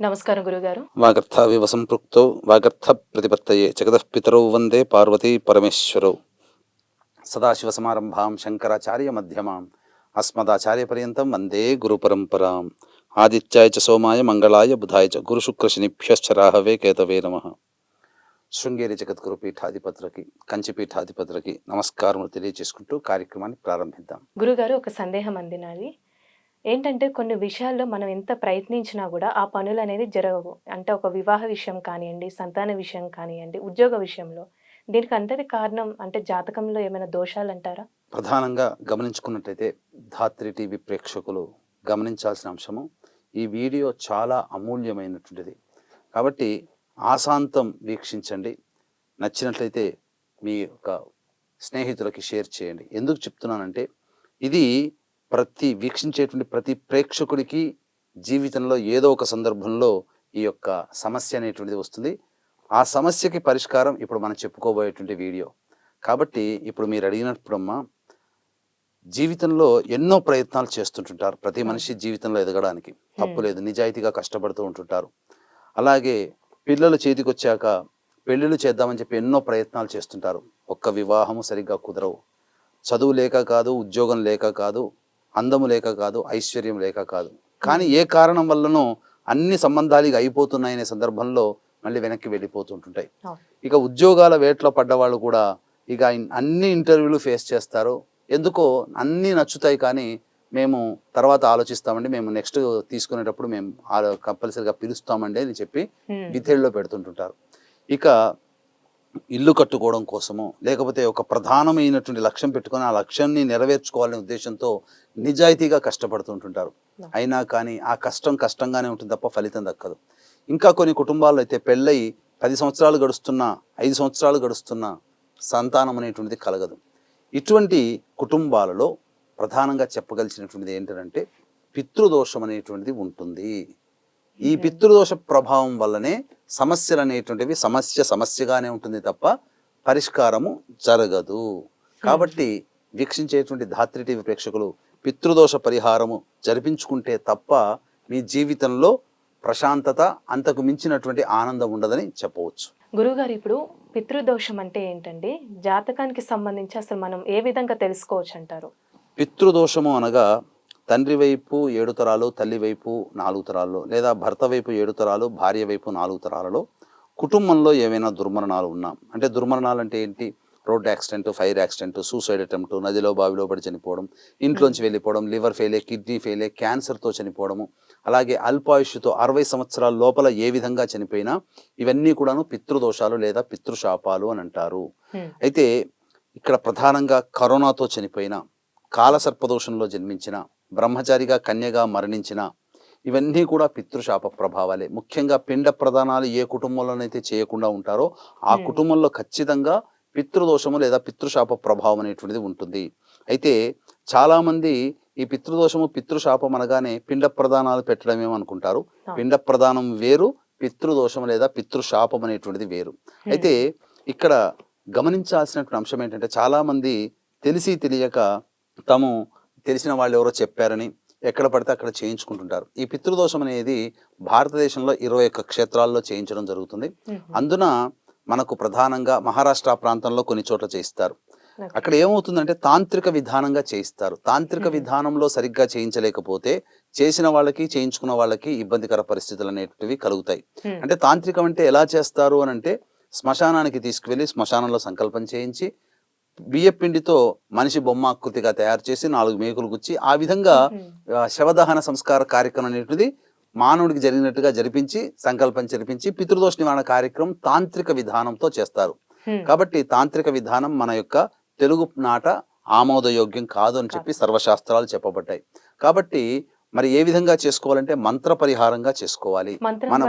నమస్కారం గురుగారు. వాగర్థావివ సంపృక్తౌ వాగర్థ ప్రతిపత్తయే జగతః పితరౌ వందే పార్వతీ పరమేశ్వరౌ. సదాశివసమారంభాం శంకరాచార్య మధ్యమాం అస్మదాచార్యపర్యంతం వందే గురుపరంపరాం. ఆదిత్యాయ చ సోమాయ మంగళాయ బుధాయ చ గురుశుక్రశనిభ్యశ్చ రాహవే కేతవే నమ. శృంగేరి జగద్గురు పీఠాధిపతులకి కంచి పీఠాధిపతులకి నమస్కారములు తెలియజేసుకుంటూ కార్యక్రమాన్ని ప్రారంభిద్దాం. గురుగారు ఒక సందేహం అందినది ఏంటంటే కొన్ని విషయాల్లో మనం ఎంత ప్రయత్నించినా కూడా ఆ పనులు అనేది జరగవు. అంటే ఒక వివాహ విషయం కానివ్వండి సంతాన విషయం కానివ్వండి ఉద్యోగ విషయంలో. దీనికి అంతటి కారణం అంటే జాతకంలో ఏమైనా దోషాలు అంటారా? ప్రధానంగా గమనించుకున్నట్లయితే ధాత్రి టీవీ ప్రేక్షకులు గమనించాల్సిన అంశము ఈ వీడియో చాలా అమూల్యమైనటువంటిది. కాబట్టి ఆశాంతం వీక్షించండి. నచ్చినట్లయితే మీ యొక్క స్నేహితులకి షేర్ చేయండి. ఎందుకు చెప్తున్నానంటే ఇది ప్రతి వీక్షించేటువంటి ప్రతి ప్రేక్షకుడికి జీవితంలో ఏదో ఒక సందర్భంలో ఈ యొక్క సమస్య అనేటువంటిది వస్తుంది. ఆ సమస్యకి పరిష్కారం ఇప్పుడు మనం చెప్పుకోబోయేటువంటి వీడియో. కాబట్టి ఇప్పుడు మీరు అడిగినప్పుడమ్మా జీవితంలో ఎన్నో ప్రయత్నాలు చేస్తుంటుంటారు ప్రతి మనిషి జీవితంలో ఎదగడానికి. తప్పు లేదు నిజాయితీగా కష్టపడుతూ ఉంటుంటారు. అలాగే పిల్లలు చేతికి వచ్చాక పెళ్ళిళ్ళు చేద్దామని చెప్పి ఎన్నో ప్రయత్నాలు చేస్తుంటారు. ఒక్క వివాహము సరిగ్గా కుదరవు. చదువు లేక కాదు ఉద్యోగం లేక కాదు అందము లేక కాదు ఐశ్వర్యం లేక కాదు కానీ ఏ కారణం వల్లనో అన్ని సంబంధాలు ఇక అయిపోతున్నాయనే సందర్భంలో మళ్ళీ వెనక్కి వెళ్ళిపోతుంటుంటాయి. ఇక ఉద్యోగాల వేట్లో పడ్డవాళ్ళు కూడా ఇక అన్ని ఇంటర్వ్యూలు ఫేస్ చేస్తారు ఎందుకో అన్నీ నచ్చుతాయి కానీ మేము తర్వాత ఆలోచిస్తామండి మేము నెక్స్ట్ తీసుకునేటప్పుడు మేము ఆ- కంపల్సరిగా పిలుస్తామండి అని చెప్పి. విధేళ్ళలో పెడుతుంటుంటారు ఇక ఇల్లు కట్టుకోవడం కోసమో లేకపోతే ఒక ప్రధానమైనటువంటి లక్ష్యం పెట్టుకొని ఆ లక్ష్యాన్ని నెరవేర్చుకోవాలనే ఉద్దేశంతో నిజాయితీగా కష్టపడుతుంటుంటారు అయినా కానీ ఆ కష్టం కష్టంగానే ఉంటుంది తప్ప ఫలితం దక్కదు. ఇంకా కొన్ని కుటుంబాల్లో అయితే పెళ్ళయి పది సంవత్సరాలు గడుస్తున్న ఐదు సంవత్సరాలు గడుస్తున్న సంతానం అనేటువంటిది కలగదు. ఇటువంటి కుటుంబాలలో ప్రధానంగా చెప్పగలిసినటువంటిది ఏంటంటే పితృదోషం అనేటువంటిది ఉంటుంది. ఈ. పితృదోష ప్రభావం వల్లనే సమస్యలు అనేటువంటివి సమస్య సమస్యగానే ఉంటుంది తప్ప పరిష్కారము జరగదు. కాబట్టి వీక్షించేటువంటి ధాత్రి టీవీ ప్రేక్షకులు పితృదోష పరిహారము జరిపించుకుంటే తప్ప మీ జీవితంలో ప్రశాంతత అంతకు మించినటువంటి ఆనందం ఉండదని చెప్పవచ్చు. గురుగారు ఇప్పుడు పితృదోషం అంటే ఏంటండి? జాతకానికి సంబంధించి అసలు మనం ఏ విధంగా తెలుసుకోవచ్చు అంటారు? పితృదోషము అనగా తండ్రి వైపు ఏడు తరాలు తల్లి వైపు నాలుగు తరాల్లో లేదా భర్త వైపు ఏడు తరాలు భార్య వైపు నాలుగు తరాలలో కుటుంబంలో ఏవైనా దుర్మరణాలు ఉన్నా అంటే దుర్మరణాలు అంటే ఏంటి road accident fire accident suicide attempt నదిలో బావిలో పడి చనిపోవడం ఇంట్లోంచి వెళ్ళిపోవడం లివర్ ఫెయిలే కిడ్నీ ఫెయిలే క్యాన్సర్తో చనిపోవడము అలాగే అల్పాయుష్తో అరవై సంవత్సరాల లోపల ఏ విధంగా చనిపోయినా ఇవన్నీ కూడాను పితృదోషాలు లేదా పితృశాపాలు అని అంటారు. అయితే ఇక్కడ ప్రధానంగా కరోనాతో చనిపోయిన కాలసర్పదోషంలో జన్మించిన బ్రహ్మచారిగా కన్యగా మరణించిన ఇవన్నీ కూడా పితృశాప ప్రభావాలే ముఖ్యంగా పిండ ప్రదానాలు ఏ కుటుంబంలోనైతే చేయకుండా ఉంటారో ఆ. కుటుంబంలో ఖచ్చితంగా పితృదోషము లేదా పితృశాప ప్రభావం అనేటువంటిది ఉంటుంది అయితే చాలా మంది ఈ పితృదోషము పితృశాపం అనగానే పిండ ప్రదానాలు పెట్టడమేమో అనుకుంటారు. పిండ ప్రదానం వేరు పితృదోషం లేదా పితృశాపం అనేటువంటిది వేరు. అయితే ఇక్కడ గమనించాల్సినటువంటి అంశం ఏంటంటే చాలా మంది తెలిసి తెలియక తాము తెలిసిన వాళ్ళు ఎవరో చెప్పారని ఎక్కడ పడితే అక్కడ చేయించుకుంటుంటారు ఈ పితృదోషం అనేది భారతదేశంలో ఇరవై ఒక్క క్షేత్రాల్లో చేయించడం జరుగుతుంది. అందున మనకు ప్రధానంగా మహారాష్ట్ర ప్రాంతంలో కొన్ని చోట్ల చేయిస్తారు. అక్కడ ఏమవుతుందంటే తాంత్రిక విధానంగా చేయిస్తారు తాంత్రిక. విధానంలో సరిగ్గా చేయించలేకపోతే చేసిన వాళ్ళకి చేయించుకున్న వాళ్ళకి ఇబ్బందికర పరిస్థితులు అనేటివి కలుగుతాయి. అంటే తాంత్రికం అంటే ఎలా చేస్తారు అని అంటే శ్మశానానికి తీసుకువెళ్ళి శ్మశానంలో సంకల్పం చేయించి బియ్య పిండితో మనిషి బొమ్మ ఆకృతిగా తయారు చేసి నాలుగు మేకులు గుచ్చి ఆ విధంగా శవదహన సంస్కార కార్యక్రమం అనేటిది మానవుడికి జరిగినట్టుగా జరిపించి సంకల్పం జరిపించి పితృదోష నివారణ కార్యక్రమం తాంత్రిక విధానంతో చేస్తారు. కాబట్టి తాంత్రిక విధానం మన యొక్క తెలుగు నాట ఆమోదయోగ్యం కాదు అని చెప్పి సర్వశాస్త్రాలు చెప్పబడ్డాయి. కాబట్టి మరి ఏ విధంగా చేసుకోవాలంటే మంత్ర పరిహారంగా చేసుకోవాలి. మనం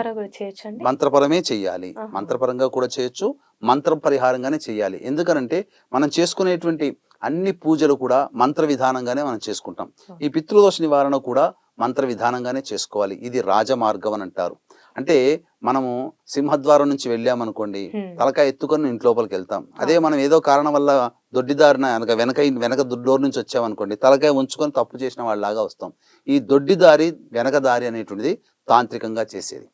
మంత్రపరమే చెయ్యాలి. మంత్రపరంగా కూడా చేయొచ్చు. మంత్ర పరిహారంగానే చెయ్యాలి ఎందుకనంటే మనం చేసుకునేటువంటి అన్ని పూజలు కూడా మంత్ర విధానంగానే మనం చేసుకుంటాం. ఈ పితృదోష నివారణ కూడా మంత్ర విధానంగానే చేసుకోవాలి. ఇది రాజమార్గం అని అంటారు. అంటే మనము సింహద్వారం నుంచి వెళ్ళామనుకోండి. తలకాయ ఎత్తుకొని ఇంటి లోపలికి వెళ్తాం. అదే మనం ఏదో కారణం వల్ల దొడ్డిదారిన వెనక వెనక వెనక డోర్ నుంచి వచ్చామనుకోండి తలకాయ ఉంచుకొని తప్పు చేసిన వాళ్ళలాగా వస్తాం. ఈ దొడ్డిదారి వెనక దారి అనేటువంటిది తాంత్రికంగా చేసేది.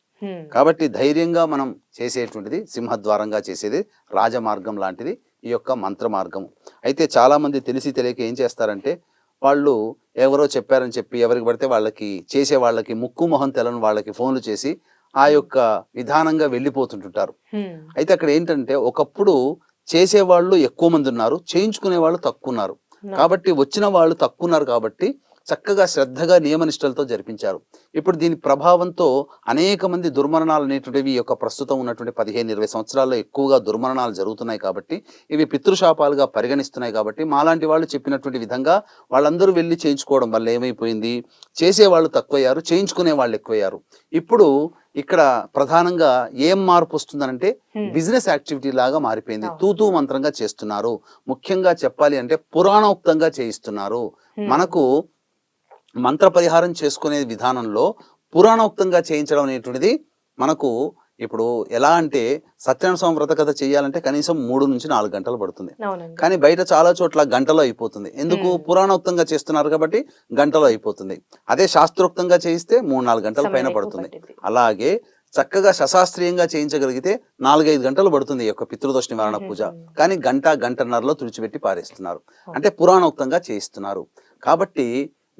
కాబట్టి ధైర్యంగా మనం చేసేటువంటిది సింహద్వారంగా చేసేది రాజమార్గం లాంటిది ఈ యొక్క మంత్ర మార్గం అయితే చాలా మంది తెలిసి తెలియక ఏం చేస్తారంటే వాళ్ళు ఎవరో చెప్పారని చెప్పి ఎవరికి పడితే వాళ్ళకి చేసే వాళ్ళకి ముక్కు మొహం తెలని వాళ్ళకి ఫోన్లు చేసి ఆ యొక్క విధానంగా వెళ్ళిపోతుంటుంటారు. అయితే అక్కడ ఏంటంటే ఒకప్పుడు చేసేవాళ్ళు ఎక్కువ మంది ఉన్నారు చేయించుకునే వాళ్ళు తక్కువ ఉన్నారు. కాబట్టి వచ్చిన వాళ్ళు తక్కువ ఉన్నారు కాబట్టి చక్కగా శ్రద్ధగా నియమనిష్టలతో జరిపించారు ఇప్పుడు దీని ప్రభావంతో అనేక మంది దుర్మరణాలు అనేటువంటివి యొక్క ప్రస్తుతం ఉన్నటువంటి పదిహేను ఇరవై సంవత్సరాల్లో ఎక్కువగా దుర్మరణాలు జరుగుతున్నాయి కాబట్టి ఇవి పితృశాపాలుగా పరిగణిస్తున్నాయి కాబట్టి మాలాంటి వాళ్ళు చెప్పినటువంటి విధంగా వాళ్ళందరూ వెళ్ళి చేయించుకోవడం వల్ల ఏమైపోయింది చేసే వాళ్ళు తక్కువయ్యారు చేయించుకునే వాళ్ళు ఎక్కువయ్యారు ఇప్పుడు ఇక్కడ ప్రధానంగా ఏం మార్పు వస్తుందనంటే. బిజినెస్ యాక్టివిటీ లాగా మారిపోయింది. తూతూ మంత్రంగా చేస్తున్నారు ముఖ్యంగా చెప్పాలి అంటే పురాణోక్తంగా చేయిస్తున్నారు. మనకు మంత్ర పరిహారం చేసుకునే విధానంలో పురాణోక్తంగా చేయించడం అనేటువంటిది మనకు ఇప్పుడు ఎలా అంటే సత్యనారాయణ స్వామి వ్రత కథ చేయాలంటే కనీసం మూడు నుంచి నాలుగు గంటలు పడుతుంది. కానీ బయట చాలా చోట్ల గంటలో అయిపోతుంది. ఎందుకు. పురాణోక్తంగా చేస్తున్నారు కాబట్టి గంటలో అయిపోతుంది. అదే శాస్త్రోక్తంగా చేయిస్తే మూడు నాలుగు గంటల పైన పడుతుంది. అలాగే చక్కగా శశాస్త్రీయంగా చేయించగలిగితే నాలుగైదు గంటలు పడుతుంది ఈ యొక్క పితృదోష నివారణ పూజ. కానీ గంట గంటన్నరలో తుడిచిపెట్టి పారేస్తున్నారు. అంటే పురాణోక్తంగా చేయిస్తున్నారు. కాబట్టి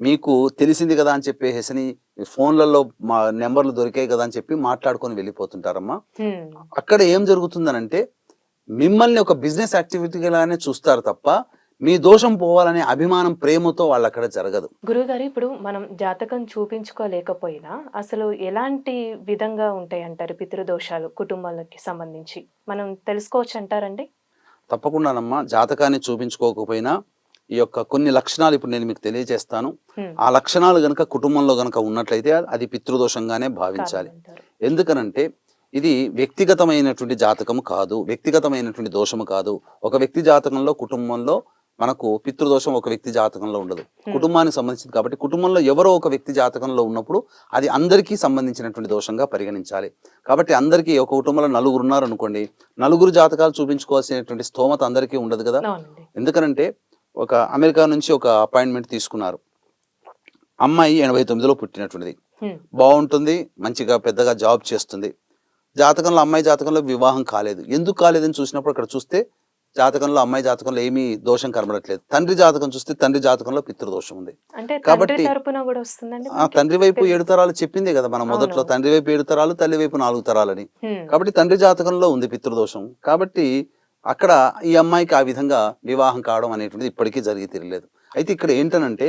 మీకు తెలిసింది కదా అని చెప్పేసి ఫోన్లలో మా నెంబర్లు దొరికాయి కదా అని చెప్పి మాట్లాడుకొని వెళ్ళిపోతుంటారమ్మా. అక్కడ ఏం జరుగుతుందనంటే మిమ్మల్ని ఒక బిజినెస్ యాక్టివిటీగానే చూస్తారు తప్ప మీ దోషం పోవాలనే అభిమానం ప్రేమతో వాళ్ళు అక్కడ జరగదు. గురువుగారు ఇప్పుడు మనం జాతకం చూపించుకోలేకపోయినా అసలు ఎలాంటి విధంగా ఉంటాయి అంటారు పితృదోషాలు కుటుంబాలకి సంబంధించి? మనం తెలుసుకోవచ్చు అంటారండి తప్పకుండానమ్మా. జాతకాన్ని చూపించుకోకపోయినా ఈ యొక్క కొన్ని లక్షణాలు ఇప్పుడు నేను మీకు తెలియజేస్తాను. ఆ లక్షణాలు గనక కుటుంబంలో గనక ఉన్నట్లయితే అది పితృదోషంగానే భావించాలి. ఎందుకనంటే ఇది వ్యక్తిగతమైనటువంటి జాతకము కాదు వ్యక్తిగతమైనటువంటి దోషము కాదు. ఒక వ్యక్తి జాతకంలో కుటుంబంలో మనకు పితృదోషం ఒక వ్యక్తి జాతకంలో ఉండదు. కుటుంబానికి సంబంధించింది కాబట్టి కుటుంబంలో ఎవరో ఒక వ్యక్తి జాతకంలో ఉన్నప్పుడు అది అందరికీ సంబంధించినటువంటి దోషంగా పరిగణించాలి. కాబట్టి అందరికీ ఒక కుటుంబంలో నలుగురు ఉన్నారు అనుకోండి నలుగురు జాతకాలు చూపించుకోవాల్సినటువంటి స్తోమత అందరికీ ఉండదు కదా? ఎందుకనంటే ఒక అమెరికా నుంచి ఒక అపాయింట్మెంట్ తీసుకున్నారు. అమ్మాయి ఎనభై తొమ్మిదిలో పుట్టినటువంటిది. బాగుంటుంది మంచిగా పెద్దగా జాబ్ చేస్తుంది. జాతకంలో అమ్మాయి జాతకంలో వివాహం కాలేదు. ఎందుకు కాలేదని చూసినప్పుడు అక్కడ చూస్తే జాతకంలో అమ్మాయి జాతకంలో ఏమీ దోషం కనబడట్లేదు. తండ్రి జాతకం చూస్తే తండ్రి జాతకంలో పితృదోషం ఉంది. కాబట్టి- తండ్రి వైపు ఏడు తరాలు చెప్పిందే కదా మనం మొదట్లో. తండ్రి వైపు ఏడు తరాలు తల్లి వైపు నాలుగు తరాలని. కాబట్టి తండ్రి జాతకంలో ఉంది పితృదోషం. కాబట్టి అక్కడ ఈ అమ్మాయికి ఆ విధంగా వివాహం కావడం అనేటువంటిది ఇప్పటికీ జరిగి తిరగలేదు అయితే ఇక్కడ ఏంటనంటే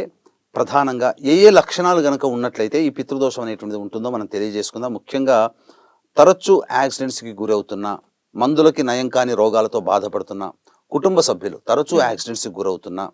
ప్రధానంగా ఏ ఏ లక్షణాలు గనక ఉన్నట్లయితే ఈ పితృదోషం అనేటువంటిది ఉంటుందో మనం తెలియజేసుకుందాం ముఖ్యంగా తరచూ యాక్సిడెంట్స్కి గురవుతున్న మందులకి నయం కాని రోగాలతో బాధపడుతున్న కుటుంబ సభ్యులు తరచూ. యాక్సిడెంట్స్కి గురవుతున్నా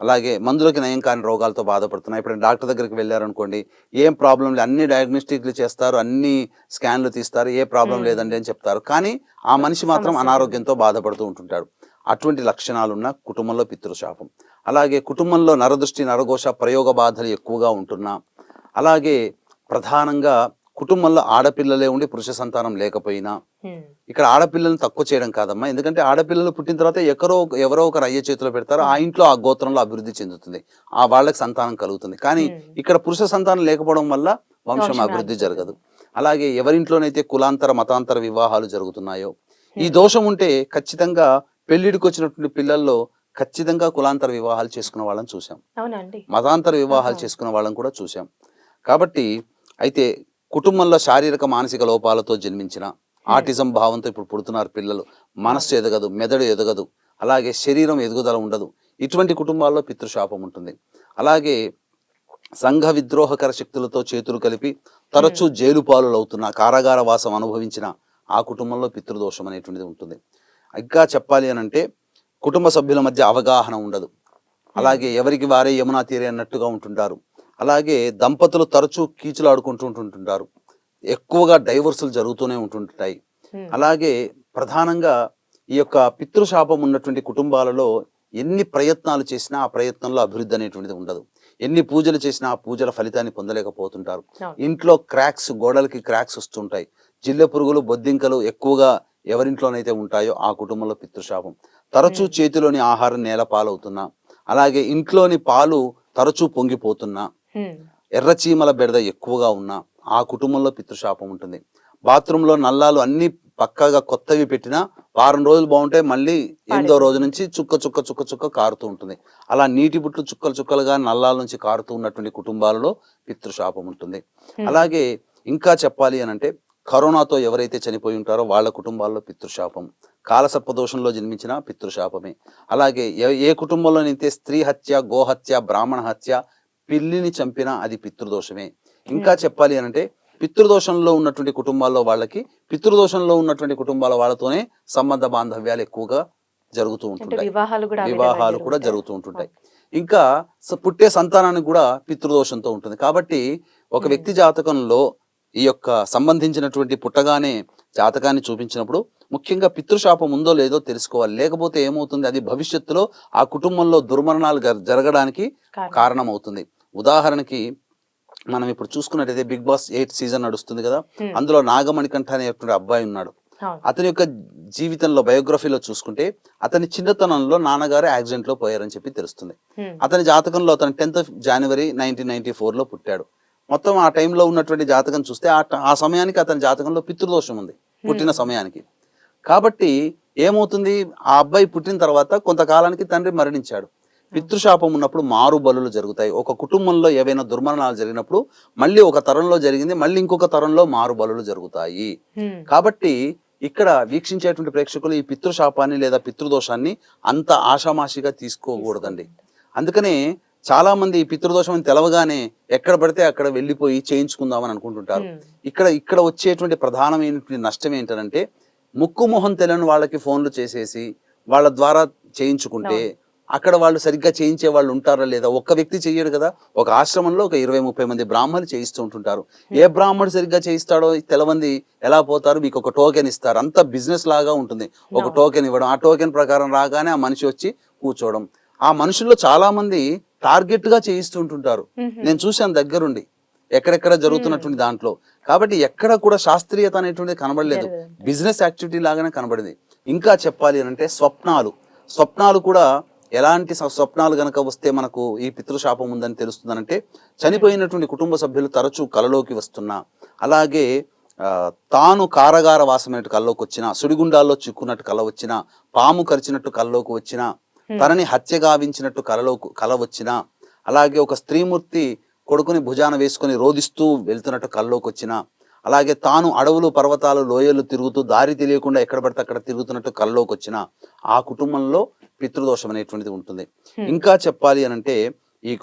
అలాగే మందులకి నయం కాని రోగాలతో బాధపడుతున్నా ఇప్పుడు డాక్టర్ దగ్గరికి వెళ్ళారనుకోండి ఏం ప్రాబ్లం లేదు అన్ని డయాగ్నోస్టిక్లు చేస్తారు అన్ని స్కాన్లు తీస్తారు ఏ ప్రాబ్లం. లేదండి అని చెప్తారు. కానీ ఆ మనిషి మాత్రం అనారోగ్యంతో బాధపడుతూ ఉంటుంటాడు. అటువంటి లక్షణాలున్న కుటుంబంలో పితృశాపం. అలాగే కుటుంబంలో నరదృష్టి నరఘోష ప్రయోగ బాధలు ఎక్కువగా ఉంటున్నా అలాగే ప్రధానంగా కుటుంబంలో ఆడపిల్లలే ఉండి పురుష సంతానం లేకపోయినా. ఇక్కడ ఆడపిల్లలను తక్కువ చేయడం కాదమ్మా ఎందుకంటే ఆడపిల్లలు పుట్టిన తర్వాత ఎక్కడో ఎవరో ఒకరు అయ్యే చేతిలో పెడతారు ఆ ఇంట్లో ఆ గోత్రంలో అభివృద్ధి చెందుతుంది ఆ వాళ్ళకి సంతానం కలుగుతుంది కానీ. ఇక్కడ పురుష సంతానం లేకపోవడం వల్ల వంశం అభివృద్ధి. జరగదు అలాగే ఎవరింట్లోనైతే కులాంతర మతాంతర వివాహాలు జరుగుతున్నాయో ఈ. దోషం ఉంటే ఖచ్చితంగా పెళ్ళిడికి వచ్చినటువంటి పిల్లల్లో ఖచ్చితంగా కులాంతర వివాహాలు చేసుకున్న వాళ్ళని చూసాం మతాంతర వివాహాలు. చేసుకున్న వాళ్ళని కూడా చూసాం కాబట్టి అయితే కుటుంబంలో శారీరక మానసిక లోపాలతో జన్మించిన ఆటిజం భావంతో ఇప్పుడు పుడుతున్నారు పిల్లలు. మనస్సు ఎదగదు మెదడు ఎదగదు అలాగే శరీరం ఎదుగుదల ఉండదు. ఇటువంటి కుటుంబాల్లో పితృశాపం ఉంటుంది. అలాగే సంఘ విద్రోహకర శక్తులతో చేతులు కలిపి తరచూ జైలు పాలు అవుతున్న కారాగార వాసం అనుభవించిన ఆ కుటుంబంలో పితృదోషం అనేటువంటిది ఉంటుంది. ఇంకా చెప్పాలి అని అంటే కుటుంబ సభ్యుల మధ్య అవగాహన ఉండదు. అలాగే ఎవరికి వారే యమునా తీరే అన్నట్టుగా ఉంటుంటారు. అలాగే దంపతులు తరచూ కీచులు ఆడుకుంటూ ఉంటుంటారు ఎక్కువగా డైవర్సులు జరుగుతూనే ఉంటుంటాయి. అలాగే ప్రధానంగా ఈ యొక్క పితృశాపం ఉన్నటువంటి కుటుంబాలలో ఎన్ని ప్రయత్నాలు చేసినా ఆ ప్రయత్నంలో అభివృద్ధి అనేటువంటిది ఉండదు ఎన్ని పూజలు చేసినా ఆ పూజల ఫలితాన్ని పొందలేకపోతుంటారు. ఇంట్లో క్రాక్స్ గోడలకి క్రాక్స్ వస్తుంటాయి జిల్లె పురుగులు బొద్దింకలు ఎక్కువగా ఎవరింట్లోనైతే ఉంటాయో ఆ కుటుంబంలో పితృశాపం తరచూ. చేతిలోని ఆహారం నేల పాలవుతున్నా అలాగే ఇంట్లోని పాలు తరచూ పొంగిపోతున్నా. ఎర్రచీమల బెడద ఎక్కువగా ఉన్నా ఆ కుటుంబంలో పితృశాపం ఉంటుంది. బాత్రూంలో నల్లాలు అన్ని పక్కాగా కొత్తవి పెట్టినా వారం రోజులు బాగుంటే మళ్ళీ ఎనిమిదో రోజు నుంచి చుక్క చుక్క చుక్క చుక్క కారుతూ ఉంటుంది. అలా నీటి బుట్లు చుక్కలు చుక్కలుగా నల్లాల నుంచి కారుతూ ఉన్నటువంటి కుటుంబాలలో పితృశాపం ఉంటుంది. అలాగే ఇంకా చెప్పాలి అని అంటే కరోనాతో ఎవరైతే చనిపోయి ఉంటారో వాళ్ళ కుటుంబాల్లో పితృశాపం. కాలసర్పదోషంలో జన్మించిన పితృశాపమే. అలాగే ఏ- ఏ కుటుంబంలో నింతే స్త్రీ హత్య గోహత్య బ్రాహ్మణ హత్య పిల్లిని చంపినా అది పితృదోషమే ఇంకా. చెప్పాలి అని అంటే పితృదోషంలో ఉన్నటువంటి కుటుంబాల్లో వాళ్ళకి పితృదోషంలో ఉన్నటువంటి కుటుంబాల వాళ్ళతోనే సంబంధ బాంధవ్యాలు ఎక్కువగా జరుగుతూ ఉంటుంటాయి వివాహాలు కూడా? జరుగుతూ ఉంటుంటాయి ఇంకా పుట్టే సంతానానికి కూడా పితృదోషంతో ఉంటుంది కాబట్టి ఒక. వ్యక్తి జాతకంలో ఈ యొక్క సంబంధించినటువంటి పుట్టగానే జాతకాన్ని చూపించినప్పుడు ముఖ్యంగా పితృశాపం ఉందో లేదో తెలుసుకోవాలి లేకపోతే ఏమవుతుంది అది భవిష్యత్తులో ఆ కుటుంబంలో దుర్మరణాలు జరగడానికి కారణం. ఉదాహరణకి మనం ఇప్పుడు చూసుకున్నట్టయితే బిగ్ బాస్ ఎయిట్ సీజన్ నడుస్తుంది కదా. అందులో నాగమణికంఠ అనేటువంటి అబ్బాయి ఉన్నాడు. అతని యొక్క జీవితంలో బయోగ్రఫీలో చూసుకుంటే అతని చిన్నతనంలో నాన్నగారు యాక్సిడెంట్లో పోయారని చెప్పి తెలుస్తుంది. అతని జాతకంలో అతను టెన్త్ జనవరి నైన్టీన్ నైన్టీ లో పుట్టాడు మొత్తం ఆ టైంలో ఉన్నటువంటి జాతకం చూస్తే ఆ సమయానికి అతని జాతకంలో పితృదోషం ఉంది పుట్టిన. సమయానికి కాబట్టి ఏమవుతుంది ఆ అబ్బాయి పుట్టిన తర్వాత కొంతకాలానికి తండ్రి మరణించాడు పితృశాపం ఉన్నప్పుడు మారు బలులు జరుగుతాయి ఒక కుటుంబంలో ఏవైనా దుర్మరణాలు జరిగినప్పుడు మళ్ళీ ఒక తరంలో జరిగింది మళ్ళీ ఇంకొక తరంలో మారు బలులు జరుగుతాయి. కాబట్టి ఇక్కడ వీక్షించేటువంటి ప్రేక్షకులు ఈ పితృశాపాన్ని లేదా పితృదోషాన్ని అంత ఆషామాషిగా తీసుకోకూడదండి అందుకనే చాలా మంది ఈ పితృదోషం అని తెలవగానే ఎక్కడ పడితే అక్కడ వెళ్ళిపోయి చేయించుకుందామని అనుకుంటుంటారు. ఇక్కడ ఇక్కడ వచ్చేటువంటి ప్రధానమైనటువంటి నష్టం ఏంటంటే ముక్కు మొహం తెలియని వాళ్ళకి ఫోన్లు చేసేసి వాళ్ళ ద్వారా చేయించుకుంటే. అక్కడ వాళ్ళు సరిగ్గా చేయించే వాళ్ళు ఉంటారా లేదా? ఒక్క వ్యక్తి చెయ్యడు కదా. ఒక ఆశ్రమంలో ఒక ఇరవై ముప్పై మంది బ్రాహ్మణులు చేయిస్తూ ఉంటుంటారు. ఏ బ్రాహ్మణుడు సరిగ్గా చేయిస్తాడో తెలవంది ఎలా పోతారు? మీకు ఒక టోకెన్ ఇస్తారు. అంత బిజినెస్ లాగా ఉంటుంది. ఒక. టోకెన్ ఇవ్వడం ఆ టోకెన్ ప్రకారం రాగానే ఆ మనిషి వచ్చి కూర్చోవడం. ఆ మనుషుల్లో చాలా మంది టార్గెట్గా చేయిస్తూ ఉంటుంటారు. నేను చూశాను దగ్గరుండి. ఎక్కడెక్కడ జరుగుతున్నటువంటి దాంట్లో. కాబట్టి ఎక్కడ కూడా శాస్త్రీయత అనేటువంటిది కనబడలేదు. బిజినెస్ యాక్టివిటీ లాగానే కనబడింది. ఇంకా చెప్పాలి అని అంటే స్వప్నాలు. స్వప్నాలు కూడా ఎలాంటి స్వ- స్వప్నాలు గనక వస్తే మనకు ఈ పితృశాపం ఉందని తెలుస్తుందనంటే చనిపోయినటువంటి కుటుంబ సభ్యులు తరచూ కలలోకి వస్తున్నా అలాగే తాను కారగార వాసమైనట్టు కల్లోకి వచ్చిన సుడిగుండాల్లో చిక్కున్నట్టు కల వచ్చిన పాము కరిచినట్టు కల్లోకి వచ్చిన. తనని హత్య గావించినట్టు కలలోకి కల వచ్చిన అలాగే ఒక స్త్రీమూర్తి కొడుకుని భుజాన వేసుకొని రోదిస్తూ వెళ్తున్నట్టు కల్లోకి వచ్చిన అలాగే తాను అడవులు పర్వతాలు లోయలు తిరుగుతూ దారి తెలియకుండా ఎక్కడ పడితే అక్కడ తిరుగుతున్నట్టు కల్లోకి వచ్చిన ఆ కుటుంబంలో పితృదోషం అనేటువంటిది ఉంటుంది. ఇంకా చెప్పాలి అని అంటే ఈ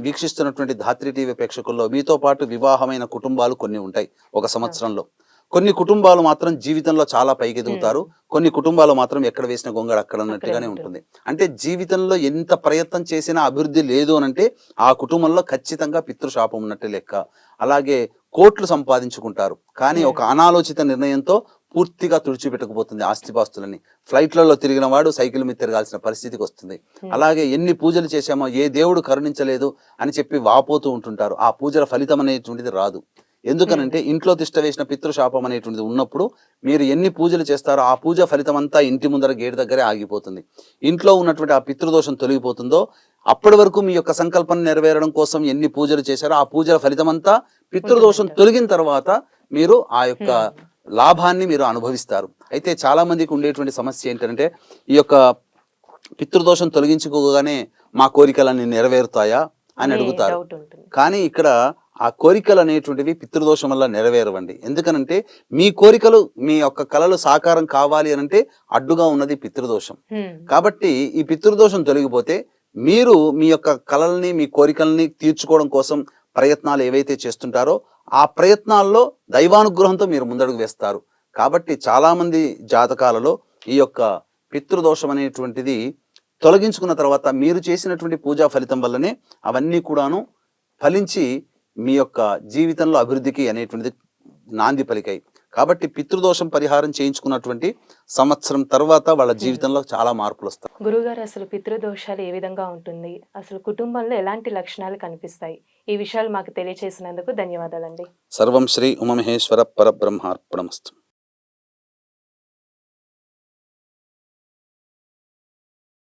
వీక్షిస్తున్నటువంటి ధాత్రి టీవీ ప్రేక్షకుల్లో మీతో పాటు వివాహమైన కుటుంబాలు కొన్ని ఉంటాయి ఒక సంవత్సరంలో. కొన్ని కుటుంబాలు మాత్రం జీవితంలో చాలా పైకి ఎదుగుతారు కొన్ని కుటుంబాలు మాత్రం ఎక్కడ వేసిన గొంగడు అక్కడ అన్నట్టుగానే ఉంటుంది. అంటే జీవితంలో ఎంత ప్రయత్నం చేసినా అభివృద్ధి లేదు అని అంటే ఆ కుటుంబంలో ఖచ్చితంగా పితృశాపం ఉన్నట్టు లెక్క. అలాగే కోట్లు సంపాదించుకుంటారు. కానీ. ఒక అనాలోచిత నిర్ణయంతో పూర్తిగా తుడిచిపెట్టకపోతుంది ఆస్తిపాస్తులని ఫ్లైట్లలో తిరిగిన వాడు సైకిల్ మీద తిరగాల్సిన పరిస్థితికి వస్తుంది Hmm. అలాగే ఎన్ని పూజలు చేశామో ఏ దేవుడు కరుణించలేదు అని చెప్పి వాపోతూ ఉంటుంటారు ఆ పూజల ఫలితం అనేటువంటిది రాదు ఎందుకనంటే ఇంట్లో తిష్ట వేసిన పితృశాపం అనేటువంటిది ఉన్నప్పుడు మీరు ఎన్ని పూజలు చేస్తారో ఆ పూజ ఫలితం అంతా ఇంటి ముందర గేటు దగ్గరే ఆగిపోతుంది ఇంట్లో ఉన్నటువంటి ఆ పితృదోషం తొలగిపోతుందో అప్పటి వరకు మీ యొక్క సంకల్పం నెరవేరడం కోసం ఎన్ని పూజలు చేశారో ఆ పూజల ఫలితం అంతా పితృదోషం. తొలగిన తర్వాత మీరు ఆ యొక్క హ్మ్. లాభాన్ని మీరు అనుభవిస్తారు. అయితే చాలా మందికి ఉండేటువంటి సమస్య ఏంటంటే ఈ యొక్క పితృదోషం తొలగించుకోగానే మా కోరికలన్నీ నెరవేరుతాయా అని అడుగుతారు. కానీ ఇక్కడ ఆ కోరికలు అనేటువంటివి పితృదోషం వల్ల నెరవేరవండి. ఎందుకనంటే మీ కోరికలు మీ యొక్క కళలు సాకారం కావాలి అని అంటే అడ్డుగా ఉన్నది పితృదోషం. కాబట్టి ఈ పితృదోషం తొలగిపోతే మీరు మీ యొక్క కళల్ని మీ కోరికల్ని తీర్చుకోవడం కోసం ప్రయత్నాలు ఏవైతే చేస్తుంటారో ఆ ప్రయత్నాల్లో దైవానుగ్రహంతో మీరు ముందడుగు వేస్తారు. కాబట్టి చాలామంది జాతకాలలో ఈ యొక్క పితృదోషం అనేటువంటిది తొలగించుకున్న తర్వాత మీరు చేసినటువంటి పూజా ఫలితం వల్లనే అవన్నీ కూడాను ఫలించి మీ యొక్క జీవితంలో అభివృద్ధికి అనేటువంటిది నాంది పలికాయి. కాబట్టి పితృదోషం పరిహారం చేయించుకున్నటువంటి సంవత్సరం తర్వాత వాళ్ళ జీవితంలో చాలా మార్పులు వస్తాయి. గురుగారు అసలు పితృదోషాలు ఏ విధంగా ఉంటుంది? అసలు కుటుంబంలో ఎలాంటి లక్షణాలు కనిపిస్తాయి? ఈ విషయాలు మాకు తెలియచేసినందుకు ధన్యవాదాలండి. సర్వం శ్రీ ఉమమహేశ్వర పరబ్రహ్మార్పణమస్తు.